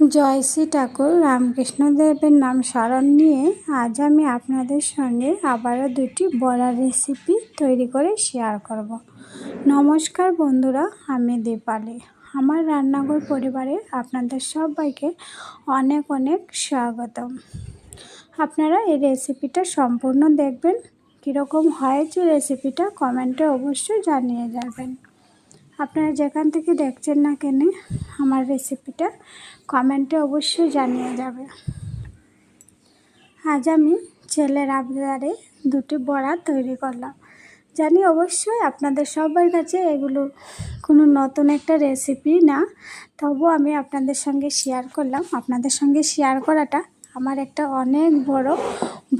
জয় শ্রী ঠাকুর রামকৃষ্ণদেবের নাম স্মরণ নিয়ে আজ আমি আপনাদের সঙ্গে আবারও দুটি বড়া রেসিপি তৈরি করে শেয়ার করব। নমস্কার বন্ধুরা, আমি দীপালি। আমার রান্নাঘর পরিবারে আপনাদের সবাইকে অনেক অনেক স্বাগতম। আপনারা এই রেসিপিটা সম্পূর্ণ দেখবেন। কীরকম হয়েছে রেসিপিটা কমেন্টে অবশ্যই জানিয়ে যাবেন। আপনারা যেখান থেকে দেখছেন না কেন, আমার রেসিপিটা কমেন্টে অবশ্যই জানিয়ে যাবে। আজ আমি ছেলের আবদারে দুটি বড়া তৈরি করলাম। জানি অবশ্যই আপনাদের সবার কাছে এগুলো কোনো নতুন একটা রেসিপি না তবু আমি আপনাদের সঙ্গে শেয়ার করলাম। আপনাদের সঙ্গে শেয়ার করাটা আমার একটা অনেক বড়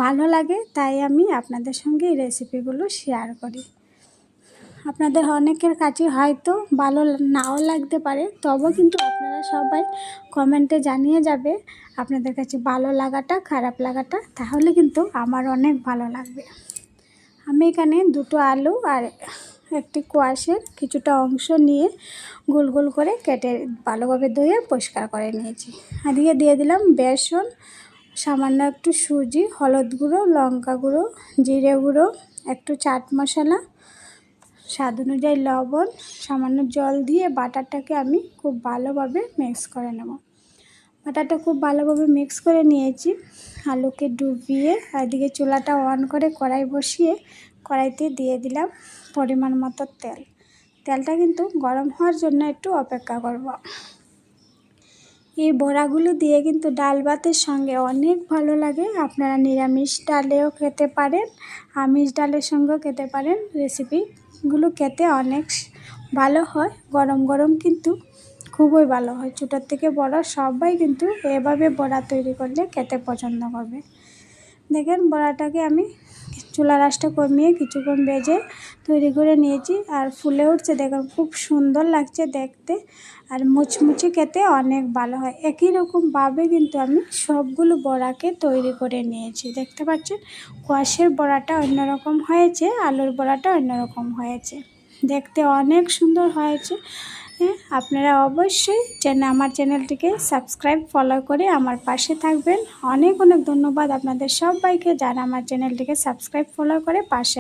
ভালো লাগে, তাই আমি আপনাদের সঙ্গে এই রেসিপিগুলো শেয়ার করি। আপনাদের অনেকের কাছে হয়তো ভালো নাও লাগতে পারে তবু কিন্তু আপনারা সবাই কমেন্টে জানিয়ে যাবে আপনাদের কাছে ভালো লাগাটা, খারাপ লাগাটা, তাহলে কিন্তু আমার অনেক ভালো লাগবে। আমি এখানে দুটো আলু আর একটি কোয়াশের কিছুটা অংশ নিয়ে গোল গোল করে কেটে ভালোভাবে ধুয়ে পরিষ্কার করে নিয়েছি। এদিকে দিয়ে দিলাম বেসন, সামান্য একটু সুজি, হলুদ গুঁড়ো, লঙ্কা গুঁড়ো, জিরে গুঁড়ো, একটু চাট মশলা স্বাদ অনুযায়ী লবণ, সামান্য জল দিয়ে বাটারটাকে আমি খুব ভালোভাবে মিক্স করে নেব। বাটারটা খুব ভালোভাবে মিক্স করে নিয়েছি। আলুকে ডুবিয়ে এদিকে চুলাটা অন করে কড়াই বসিয়ে কড়াইতে দিয়ে দিলাম পরিমাণ মতো তেল। তেলটা কিন্তু গরম হওয়ার জন্য একটু অপেক্ষা করব। এই বড়াগুলো দিয়ে কিন্তু ডাল ভাতের সঙ্গে অনেক ভালো লাগে। আপনারা নিরামিষ ডালেও খেতে পারেন, আমিষ ডালের সঙ্গেও খেতে পারেন রেসিপিগুলো খেতে অনেক ভালো হয়, গরম গরম কিন্তু খুবই ভালো হয়। ছোটোর থেকে বড় সবাই কিন্তু এভাবে বড়া তৈরি করলে খেতে পছন্দ করবে। দেখেন বড়াটাকে আমি চুলা রাসটা কমিয়ে কিছুক্ষণ বেজে তৈরি করে নিয়েছি আর ফুলে উঠছে, দেখুন খুব সুন্দর লাগছে দেখতে আর মুচমুচে খেতে অনেক ভালো হয়। একই রকমভাবে কিন্তু আমি সবগুলো বড়াকে তৈরি করে নিয়েছি। দেখতে পাচ্ছেন, কোয়াশের বড়াটা অন্যরকম হয়েছে, আলুর বড়াটা অন্যরকম হয়েছে। দেখতে অনেক সুন্দর হয়েছে। হ্যাঁ আপনারা অবশ্যই যেন আমার চ্যানেলটিকে সাবস্ক্রাইব, ফলো করে আমার পাশে থাকবেন। অনেক অনেক ধন্যবাদ আপনাদের সবাইকে যারা আমার চ্যানেলটিকে সাবস্ক্রাইব, ফলো করে পাশে